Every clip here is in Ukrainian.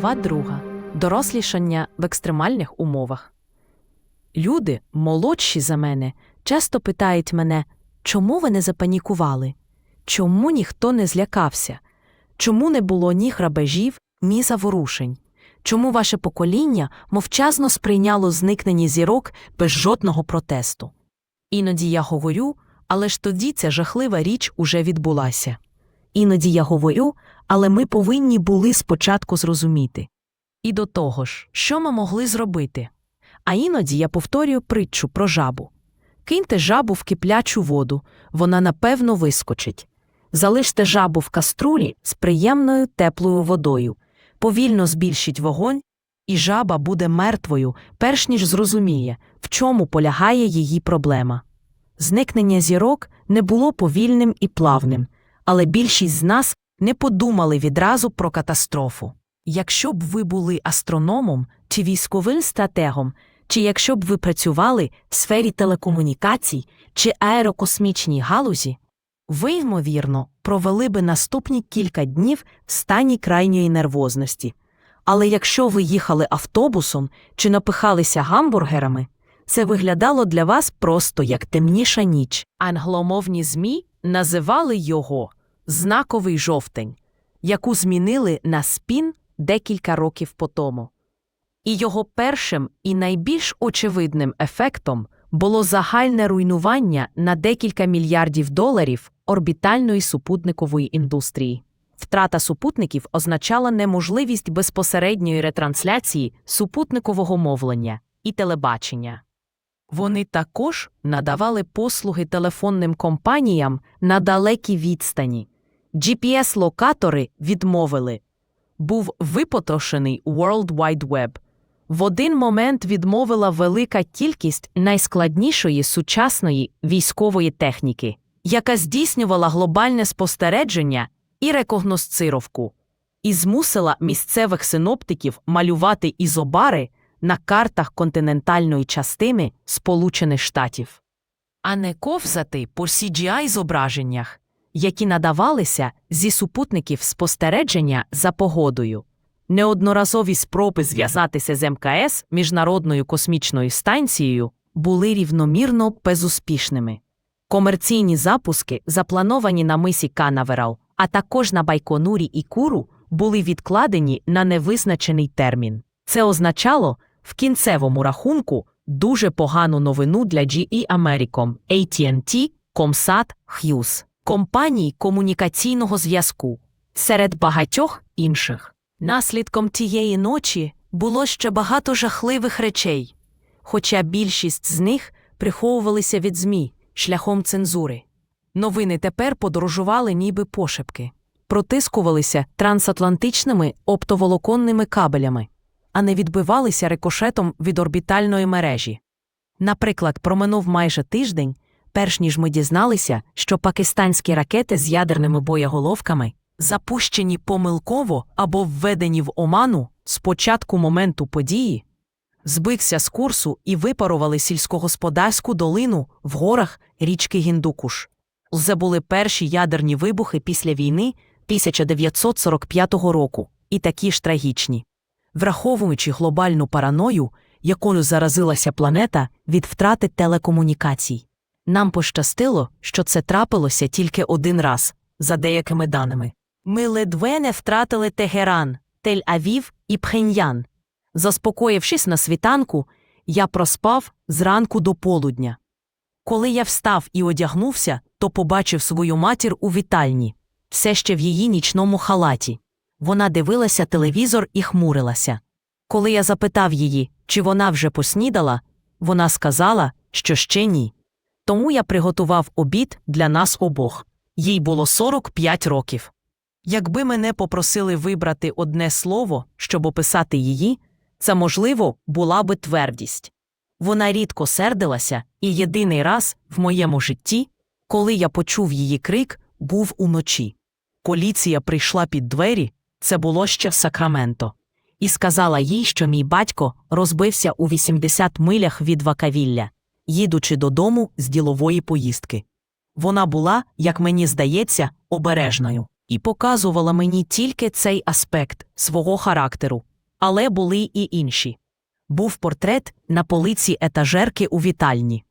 Глава 2. Дорослішання в екстремальних умовах. Люди, молодші за мене, часто питають мене, чому ви не запанікували? Чому ніхто не злякався? Чому не було ні грабежів, ні заворушень? Чому ваше покоління мовчазно сприйняло зникнення зірок без жодного протесту? Іноді я говорю, але ж тоді ця жахлива річ уже відбулася. Іноді я говорю, але ми повинні були спочатку зрозуміти. І до того ж, що ми могли зробити? А іноді я повторюю притчу про жабу. Киньте жабу в киплячу воду, вона напевно вискочить. Залиште жабу в каструлі з приємною теплою водою, повільно збільшіть вогонь, і жаба буде мертвою, перш ніж зрозуміє, в чому полягає її проблема. Зникнення зірок не було повільним і плавним, але більшість з нас не подумали відразу про катастрофу. Якщо б ви були астрономом чи військовим стратегом, чи якщо б ви працювали в сфері телекомунікацій чи аерокосмічній галузі, ви, ймовірно, провели би наступні кілька днів в стані крайньої нервозності. Але якщо ви їхали автобусом чи напихалися гамбургерами, це виглядало для вас просто як темніша ніч. Англомовні ЗМІ називали його знаковий жовтень, яку змінили на спін декілька років по тому. І його першим і найбільш очевидним ефектом було загальне руйнування на декілька мільярдів доларів орбітальної супутникової індустрії. Втрата супутників означала неможливість безпосередньої ретрансляції супутникового мовлення і телебачення. Вони також надавали послуги телефонним компаніям на далекій відстані. GPS-локатори відмовили. Був випотрошений World Wide Web. В один момент відмовила велика кількість найскладнішої сучасної військової техніки, яка здійснювала глобальне спостереження і рекогносцировку, і змусила місцевих синоптиків малювати ізобари на картах континентальної частини Сполучених Штатів, а не ковзати по CGI зображеннях, які надавалися зі супутників спостереження за погодою. Неодноразові спроби зв'язатися з МКС Міжнародною космічною станцією були рівномірно безуспішними. Комерційні запуски, заплановані на мисі Канаверал, а також на Байконурі і Куру, були відкладені на невизначений термін. Це означало в кінцевому рахунку дуже погану новину для GE Americom, AT&T, Comsat, Hughes, компаній комунікаційного зв'язку, серед багатьох інших. Наслідком тієї ночі було ще багато жахливих речей, хоча більшість з них приховувалися від ЗМІ шляхом цензури. Новини тепер подорожували ніби пошепки, протискувалися трансатлантичними оптоволоконними кабелями, а не відбивалися рикошетом від орбітальної мережі. Наприклад, проминув майже тиждень, перш ніж ми дізналися, що пакистанські ракети з ядерними боєголовками запущені помилково або введені в оману з початку моменту події, збився з курсу і випарували сільськогосподарську долину в горах річки Гіндукуш. Це були перші ядерні вибухи після війни 1945 року, і такі ж трагічні. Враховуючи глобальну параною, якою заразилася планета від втрати телекомунікацій. Нам пощастило, що це трапилося тільки один раз, за деякими даними. Ми ледве не втратили Тегеран, Тель-Авів і Пхеньян. Заспокоївшись на світанку, я проспав зранку до полудня. Коли я встав і одягнувся, то побачив свою матір у вітальні, все ще в її нічному халаті. Вона дивилася телевізор і хмурилася. Коли я запитав її, чи вона вже поснідала, вона сказала, що ще ні. Тому я приготував обід для нас обох. Їй було 45 років. Якби мене попросили вибрати одне слово, щоб описати її, це, можливо, була би твердість. Вона рідко сердилася, і єдиний раз в моєму житті, коли я почув її крик, був уночі. Поліція прийшла під двері, це було ще в Сакраменто, і сказала їй, що мій батько розбився у 80 милях від Вакавілля, їдучи додому з ділової поїздки. Вона була, як мені здається, обережною. і показувала мені тільки цей аспект свого характеру, але були і інші. Був портрет на полиці етажерки у вітальні.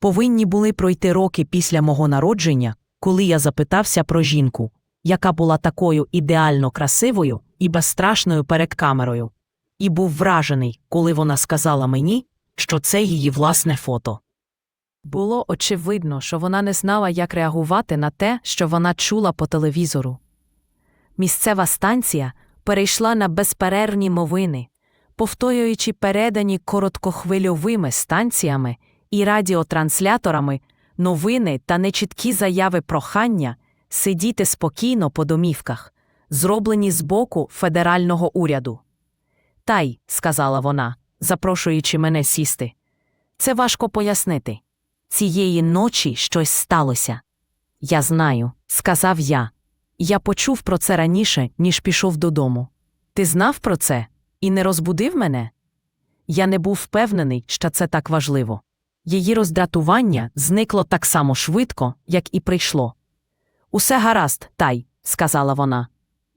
Повинні були пройти роки після мого народження, коли я запитався про жінку, яка була такою ідеально красивою і безстрашною перед камерою, і був вражений, коли вона сказала мені, що це її власне фото. Було очевидно, що вона не знала, як реагувати на те, що вона чула по телевізору. Місцева станція перейшла на безперервні мовини, повторюючи передані короткохвильовими станціями і радіотрансляторами новини та нечіткі заяви прохання сидіти спокійно по домівках, зроблені з боку федерального уряду. Тай, сказала вона, запрошуючи мене сісти. Це важко пояснити. Цієї ночі щось сталося. Я знаю, сказав я. Я почув про це раніше, ніж пішов додому. Ти знав про це і не розбудив мене? Я не був впевнений, що це так важливо. Її роздратування зникло так само швидко, як і прийшло. Усе гаразд, тай, сказала вона.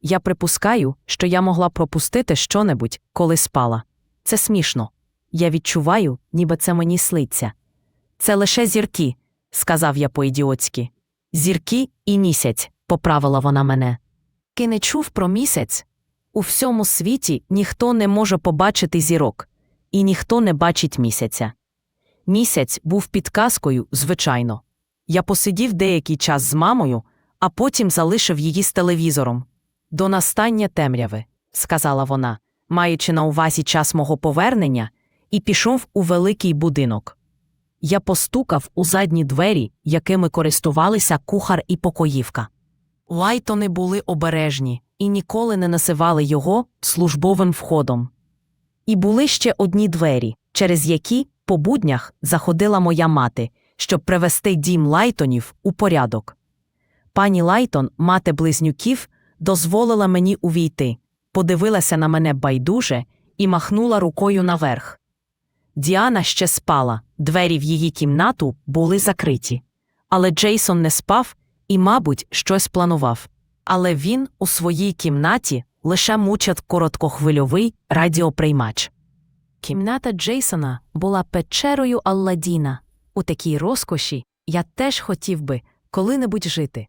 Я припускаю, що я могла пропустити щонебудь, коли спала. Це смішно. Я відчуваю, ніби це мені слиться. Це лише зірки, сказав я по-ідіотськи. Зірки і місяць, поправила вона мене. Ти не чув про місяць? У всьому світі ніхто не може побачити зірок, і ніхто не бачить місяця. Місяць був підказкою, звичайно. Я посидів деякий час з мамою, а потім залишив її з телевізором. До настання темряви, сказала вона, маючи на увазі час мого повернення, і пішов у великий будинок. Я постукав у задні двері, якими користувалися кухар і покоївка. Лайтони були обережні і ніколи не насивали його службовим входом. І були ще одні двері, через які по буднях заходила моя мати, щоб привести дім Лайтонів у порядок. Пані Лайтон, мати близнюків, дозволила мені увійти, подивилася на мене байдуже і махнула рукою наверх. Діана ще спала, двері в її кімнату були закриті. Але Джейсон не спав і, мабуть, щось планував. Але він у своїй кімнаті лише мучив короткохвильовий радіоприймач. Кімната Джейсона була печерою Алладіна. У такій розкоші я теж хотів би коли-небудь жити.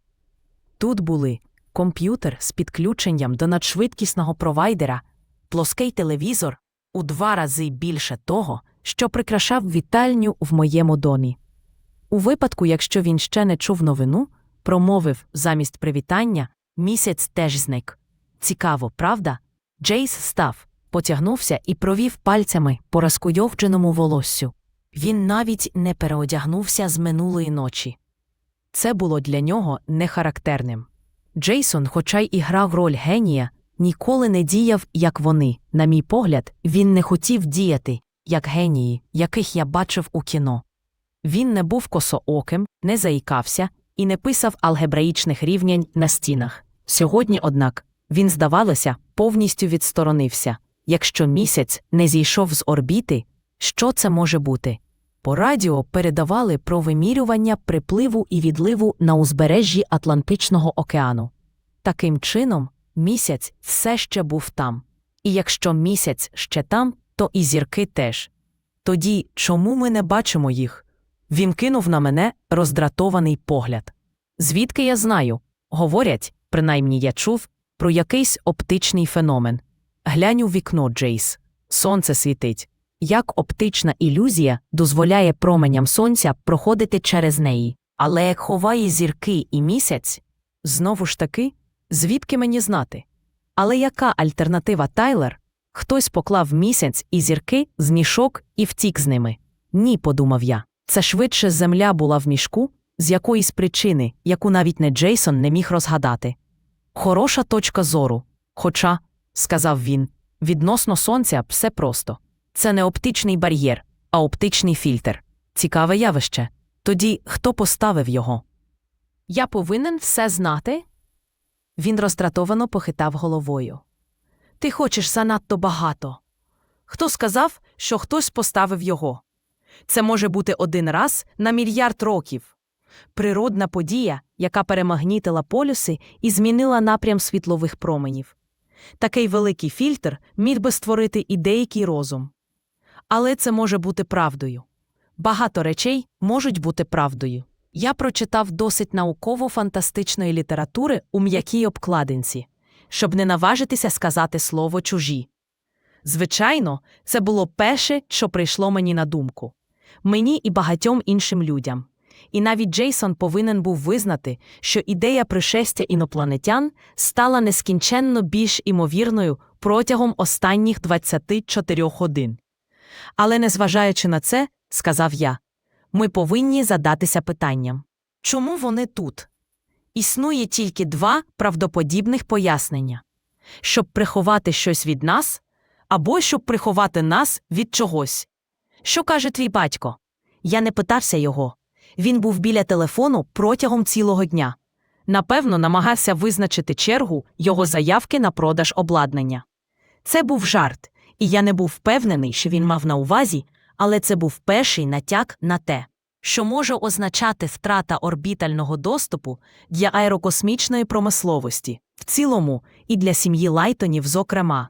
Тут були комп'ютер з підключенням до надшвидкісного провайдера, плоский телевізор у два рази більше того, що прикрашав вітальню в моєму домі. У випадку, якщо він ще не чув новину, промовив замість привітання, місяць теж зник. Цікаво, правда? Джейс став, потягнувся і провів пальцями по розкуйовдженому волоссю. Він навіть не переодягнувся з минулої ночі. Це було для нього нехарактерним. Джейсон, хоча й і грав роль генія, ніколи не діяв, як вони. На мій погляд, він не хотів діяти, як генії, яких я бачив у кіно. Він не був косооким, не заїкався і не писав алгебраїчних рівнянь на стінах. Сьогодні, однак, він, здавалося, повністю відсторонився. Якщо місяць не зійшов з орбіти, що це може бути? По радіо передавали про вимірювання припливу і відливу на узбережжі Атлантичного океану. Таким чином, місяць все ще був там. І якщо місяць ще там, то і зірки теж. Тоді чому ми не бачимо їх? Він кинув на мене роздратований погляд. Звідки я знаю? Говорять, принаймні я чув, про якийсь оптичний феномен. Глянь у вікно, Джейс. Сонце світить. Як оптична ілюзія дозволяє променям сонця проходити через неї. Але як ховає зірки і місяць, знову ж таки, звідки мені знати? Але яка альтернатива Тайлер? Хтось поклав місяць і зірки з мішок і втік з ними. Ні, подумав я. Це швидше земля була в мішку, з якоїсь причини, яку навіть не Джейсон не міг розгадати. Хороша точка зору. Хоча, сказав він, відносно сонця все просто. Це не оптичний бар'єр, а оптичний фільтр. Цікаве явище. Тоді хто поставив його? Я повинен все знати? Він роздратовано похитав головою. Ти хочеш занадто багато. Хто сказав, що хтось поставив його? Це може бути один раз на мільярд років. Природна подія, яка перемагнітила полюси і змінила напрям світлових променів. Такий великий фільтр міг би створити і деякий розум. Але це може бути правдою. Багато речей можуть бути правдою. Я прочитав досить науково-фантастичної літератури у м'якій обкладинці, щоб не наважитися сказати слово чужі. Звичайно, це було перше, що прийшло мені на думку мені і багатьом іншим людям. І навіть Джейсон повинен був визнати, що ідея пришестя інопланетян стала нескінченно більш імовірною протягом останніх 24 годин. Але незважаючи на це, сказав я, ми повинні задатися питанням чому вони тут? Існує тільки два правдоподібних пояснення щоб приховати щось від нас, або щоб приховати нас від чогось. Що каже твій батько? Я не питався його. Він був біля телефону протягом цілого дня. Напевно, намагався визначити чергу його заявки на продаж обладнання. Це був жарт, і я не був впевнений, що він мав на увазі, але це був перший натяк на те, що може означати втрата орбітального доступу для аерокосмічної промисловості в цілому і для сім'ї Лайтонів, зокрема.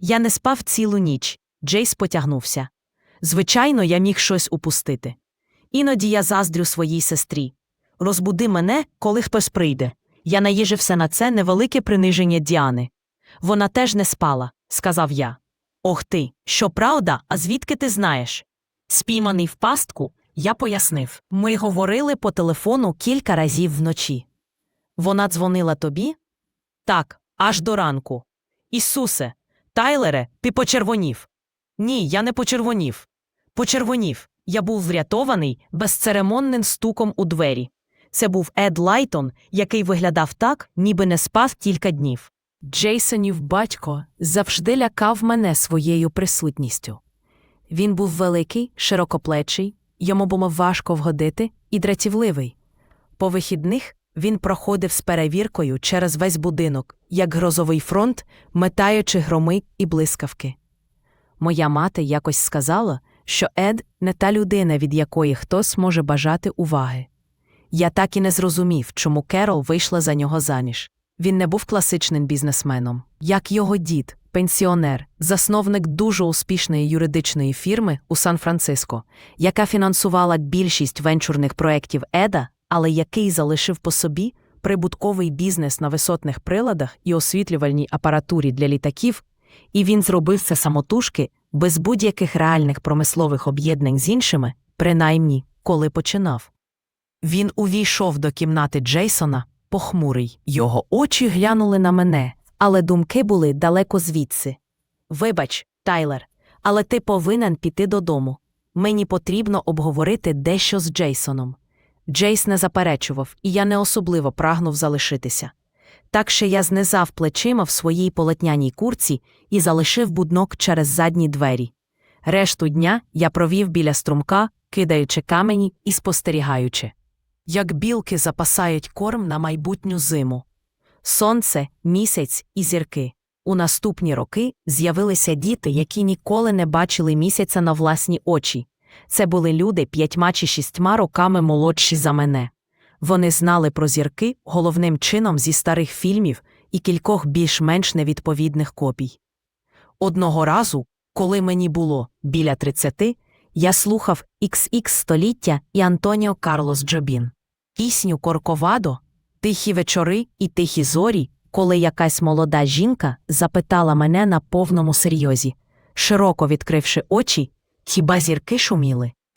Я не спав цілу ніч, Джейс потягнувся. Звичайно, я міг щось упустити. Іноді я заздрю своїй сестрі. Розбуди мене, коли хтось прийде. Я наїжився на це невелике приниження Діани. Вона теж не спала, сказав я. Ох ти, що правда, а звідки ти знаєш? Спійманий в пастку, я пояснив. Ми говорили по телефону кілька разів вночі. Вона дзвонила тобі? Так, аж до ранку. Ісусе, Тайлере, ти почервонів. Ні, я не почервонів. Почервонів. Я був врятований безцеремонним стуком у двері. Це був Ед Лайтон, який виглядав так, ніби не спав кілька днів. Джейсонів батько завжди лякав мене своєю присутністю. Він був великий, широкоплечий, йому було важко вгодити і дратівливий. По вихідних він проходив з перевіркою через весь будинок, як грозовий фронт, метаючи громи і блискавки. Моя мати якось сказала, що Ед не та людина, від якої хтось може бажати уваги. Я так і не зрозумів, чому Керол вийшла за нього заміж. Він не був класичним бізнесменом, як його дід, пенсіонер, засновник дуже успішної юридичної фірми у Сан-Франциско, яка фінансувала більшість венчурних проєктів Еда, але який залишив по собі прибутковий бізнес на висотних приладах і освітлювальній апаратурі для літаків, і він зробив це самотужки без будь-яких реальних промислових об'єднань з іншими, принаймні, коли починав. Він увійшов до кімнати Джейсона, похмурий. Його очі глянули на мене, але думки були далеко звідси. Вибач, Тайлер, але ти повинен піти додому. Мені потрібно обговорити дещо з Джейсоном. Джейс не заперечував, і я не особливо прагнув залишитися. Так що я знизав плечима в своїй полотняній курці і залишив буднок через задні двері. Решту дня я провів біля струмка, кидаючи камені і спостерігаючи. Як білки запасають корм на майбутню зиму. Сонце, місяць і зірки. У наступні роки з'явилися діти, які ніколи не бачили місяця на власні очі. Це були люди п'ятьма чи шістьма роками молодші за мене. Вони знали про зірки головним чином зі старих фільмів і кількох більш-менш невідповідних копій. Одного разу, коли мені було біля тридцяти, я слухав XX століття і Антоніо Карлос Джобін. Пісню Корковадо, тихі вечори і тихі зорі, коли якась молода жінка запитала мене на повному серйозі, широко відкривши очі, хіба зірки шуміли?